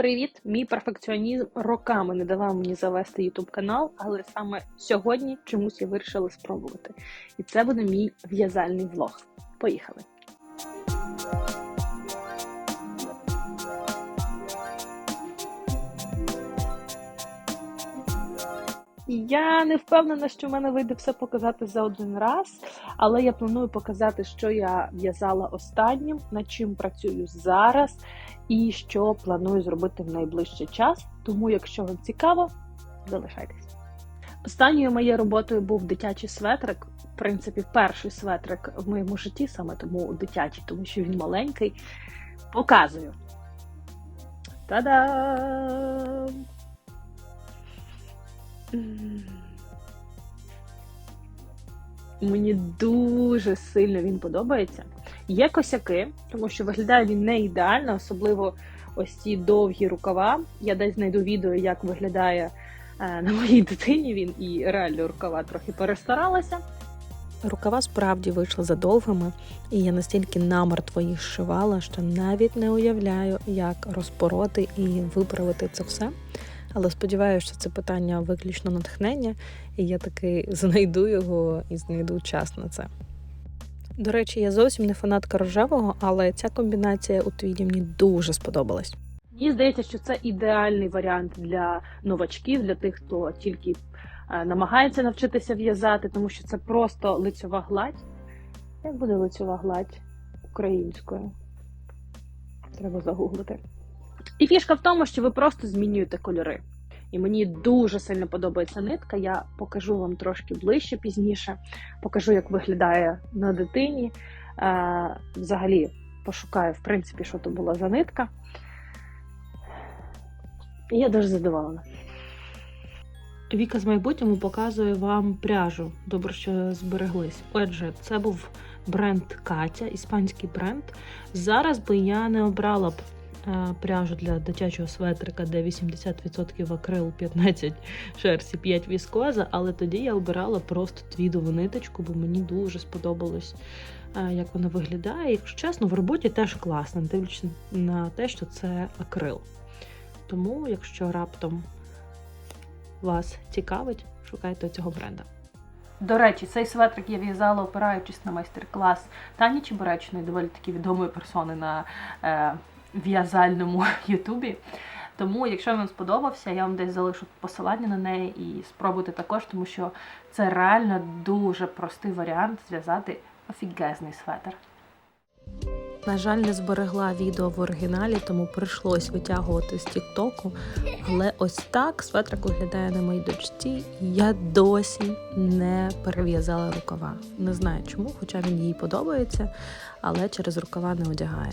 Привіт! Мій перфекціонізм роками не давав мені завести YouTube канал, але саме сьогодні чомусь я вирішила спробувати. І це буде мій в'язальний влог. Поїхали! Я не впевнена, що в мене вийде все показати за один раз, але я планую показати, що я в'язала останнім, над чим працюю зараз, і що планую зробити в найближчий час. Тому, якщо вам цікаво, залишайтесь. Останньою моєю роботою був дитячий светрик. В принципі, перший светрик в моєму житті, саме тому дитячий, тому що він маленький. Показую. Та-дам! Мені дуже сильно він подобається. Є косяки, тому що виглядає він не ідеально, особливо ось ці довгі рукава. Я десь знайду відео, як виглядає е, на моїй дитині він, і реально рукава трохи перестаралася. Рукава справді вийшли задовгими, і я настільки намертво їх зшивала, що навіть не уявляю, як розпороти і виправити це все. Але сподіваюся, що це питання виключно натхнення, і я таки знайду його і знайду час на це. До речі, я зовсім не фанатка рожевого, але ця комбінація у твіді мені дуже сподобалась. Мені здається, що це ідеальний варіант для новачків, для тих, хто тільки е, намагається навчитися в'язати, тому що це просто лицьова гладь. Як буде лицьова гладь українською? Треба загуглити. І фішка в тому, що ви просто змінюєте кольори. І мені дуже сильно подобається нитка. Я покажу вам трошки ближче пізніше. Покажу, як виглядає на дитині. Е, взагалі пошукаю, в принципі, що то була за нитка. І я дуже задоволена. Віка з майбутнього показує вам пряжу. Добре, що збереглись. Отже, це був бренд Катя, іспанський бренд. Зараз би я не обрала б пряжу для дитячого светрика, де 80% акрил, 15 шерсті, 5 віскоза, але тоді я обирала просто твідову ниточку, бо мені дуже сподобалось, е, як вона виглядає. Якщо чесно, в роботі теж класно, дивлячись на те, що це акрил. Тому, якщо раптом вас цікавить, шукайте цього бренда. До речі, цей светрик я в'язала, опираючись на майстер-клас Тані Чебуречної, доволі таки відомої персони на е, в'язальному Ютубі. Тому, якщо вам сподобався, я вам десь залишу посилання на неї і спробуйте також, тому що це реально дуже простий варіант зв'язати офігезний светр. На жаль, не зберегла відео в оригіналі, тому прийшлось витягувати з Тіктоку. Але ось так светрик виглядає на моїй дочці, я досі не перев'язала рукава. Не знаю чому, хоча він їй подобається, але через рукава не одягає.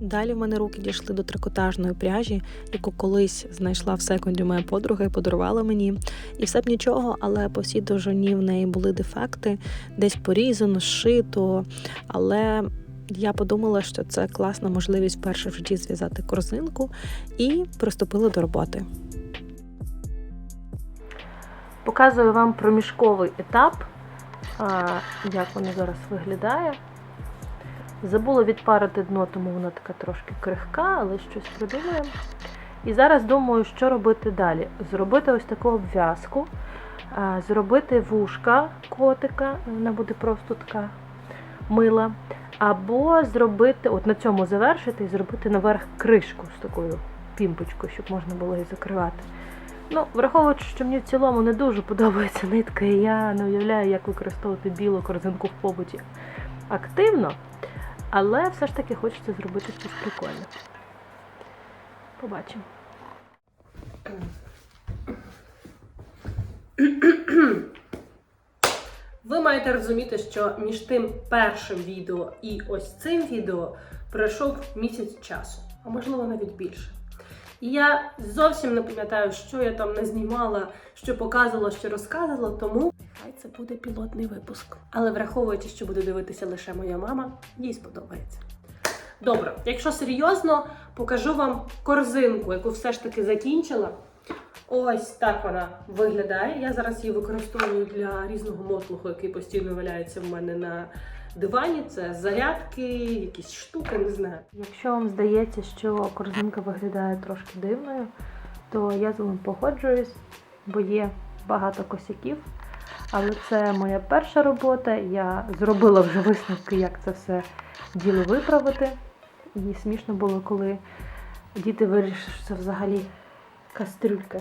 Далі в мене руки дійшли до трикотажної пряжі, яку колись знайшла в секунді моя подруга і подарувала мені. І все б нічого, але по всій довжині в неї були дефекти, десь порізано, зшито. Але я подумала, що це класна можливість вперше в житті зв'язати корзинку і приступила до роботи. Показую вам проміжковий етап, як воно зараз виглядає. Забула відпарити дно, тому вона така трошки крихка, але щось придумаємо. І зараз думаю, що робити далі. Зробити ось таку обв'язку, зробити вушка котика, вона буде просто така мила. Або зробити, от на цьому завершити і зробити наверх кришку з такою пімпочкою, щоб можна було її закривати. Ну, враховуючи, що мені в цілому не дуже подобається нитка, і я не уявляю, як використовувати білу корзинку в побуті активно. Але все ж таки хочеться зробити щось прикольне. Побачимо. Ви маєте розуміти, що між тим першим відео і ось цим відео пройшов місяць часу, а можливо навіть більше. І я зовсім не пам'ятаю, що я там не знімала, що показувала, що розказувала, тому хай це буде пілотний випуск. Але враховуючи, що буде дивитися лише моя мама, їй сподобається. Добре, якщо серйозно, покажу вам корзинку, яку все ж таки закінчила. Ось так вона виглядає. Я зараз її використовую для різного мотлуху, який постійно валяється в мене на дивані, це зарядки, якісь штуки, не знаю. Якщо вам здається, що корзинка виглядає трошки дивною, то я з вами погоджуюсь, бо є багато косяків. Але це моя перша робота. Я зробила вже висновки, як це все діло виправити. І смішно було, коли діти вирішили, що це взагалі кастрюлька.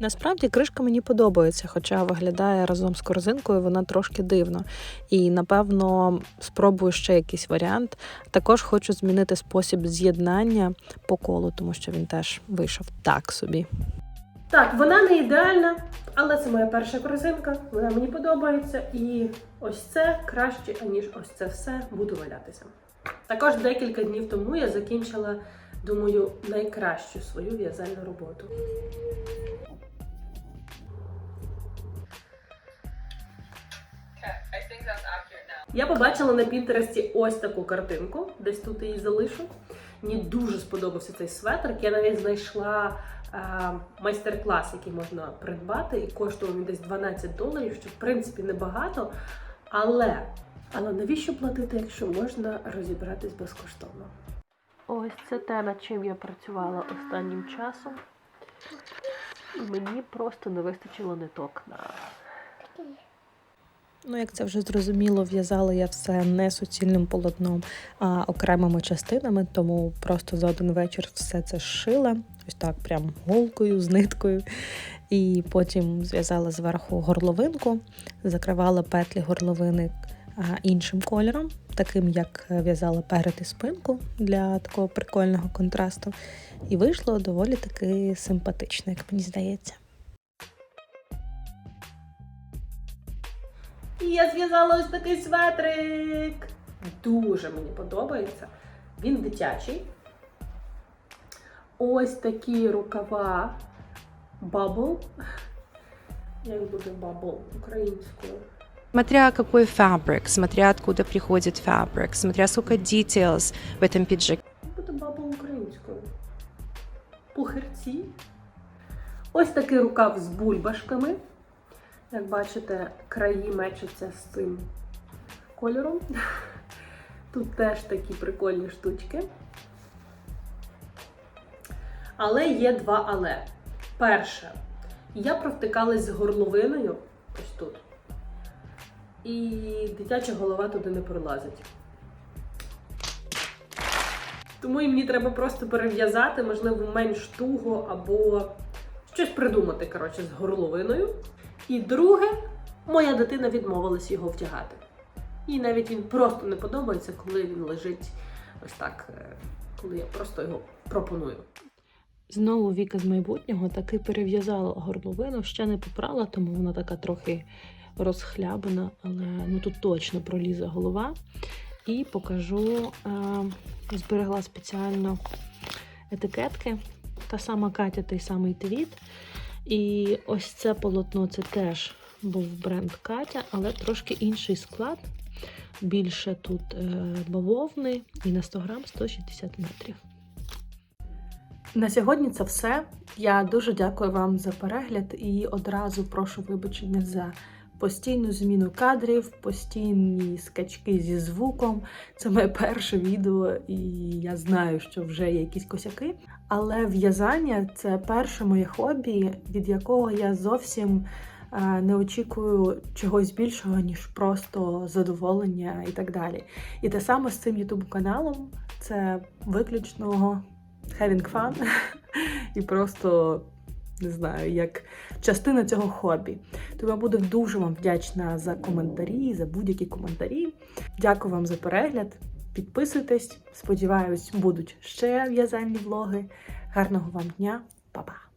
Насправді кришка мені подобається, хоча виглядає разом з корзинкою вона трошки дивно. І напевно спробую ще якийсь варіант. Також хочу змінити спосіб з'єднання по колу, тому що він теж вийшов так собі. Так, вона не ідеальна, але це моя перша корзинка. Вона мені подобається. І ось це краще, аніж ось це все буду валятися. Також декілька днів тому я закінчила, думаю, найкращу свою в'язальну роботу. Я побачила на Пінтересті ось таку картинку, десь тут її залишу. Мені дуже сподобався цей светр. Я навіть знайшла майстер-клас, який можна придбати, і коштував він десь 12 доларів, що в принципі небагато. Але, але навіщо платити, якщо можна розібратись безкоштовно? Ось це те, над чим я працювала останнім часом. Мені просто не вистачило ниток на Ну, як це вже зрозуміло, в'язала я все не суцільним полотном, а окремими частинами, тому просто за один вечір все це зшила, ось так, прям голкою, з ниткою. І потім зв'язала зверху горловинку, закривала петлі горловини іншим кольором, таким як в'язала перед і спинку для такого прикольного контрасту. І вийшло доволі таки симпатично, як мені здається. І я зв'язала ось такий светрик. Дуже мені подобається. Він дитячий. Ось такі рукава бабл. Як буде бабл українською? Смотря какой фабрик, смотря откуда приходит фабрик, смотря сколько details в этом пиджаке. Як буде бабл українською? Пухирці. Ось такий рукав з бульбашками. Як бачите, краї мечаться з цим кольором. Тут теж такі прикольні штучки. Але є два але. Перше, я провтикалась з горловиною ось тут. І дитяча голова туди не пролазить. Тому і мені треба просто перев'язати, можливо, менш туго або щось придумати, коротше, з горловиною. І друге, моя дитина відмовилась його втягати. Їй навіть він просто не подобається, коли він лежить ось так, е, коли я просто його пропоную. Знову Віка з майбутнього таки перев'язала горловину, ще не попрала, тому вона така трохи розхлябана, але ну тут точно пролізе голова. І покажу, е, зберегла спеціально етикетки. Та сама Катя, той самий твіт. І ось це полотно це теж був бренд Катя, але трошки інший склад. Більше тут е, бавовни і на 100 грам 160 метрів. На сьогодні це все. Я дуже дякую вам за перегляд і одразу прошу вибачення за постійну зміну кадрів, постійні скачки зі звуком. Це моє перше відео, і я знаю, що вже є якісь косяки. Але в'язання це перше моє хобі, від якого я зовсім е, не очікую чогось більшого, ніж просто задоволення і так далі. І те саме з цим ютуб каналом це виключно having fun і просто не знаю, як частина цього хобі. Тому я буду дуже вам вдячна за коментарі, за будь-які коментарі. Дякую вам за перегляд. Підписуйтесь, сподіваюсь, будуть ще в'язальні влоги. Гарного вам дня, Па-па!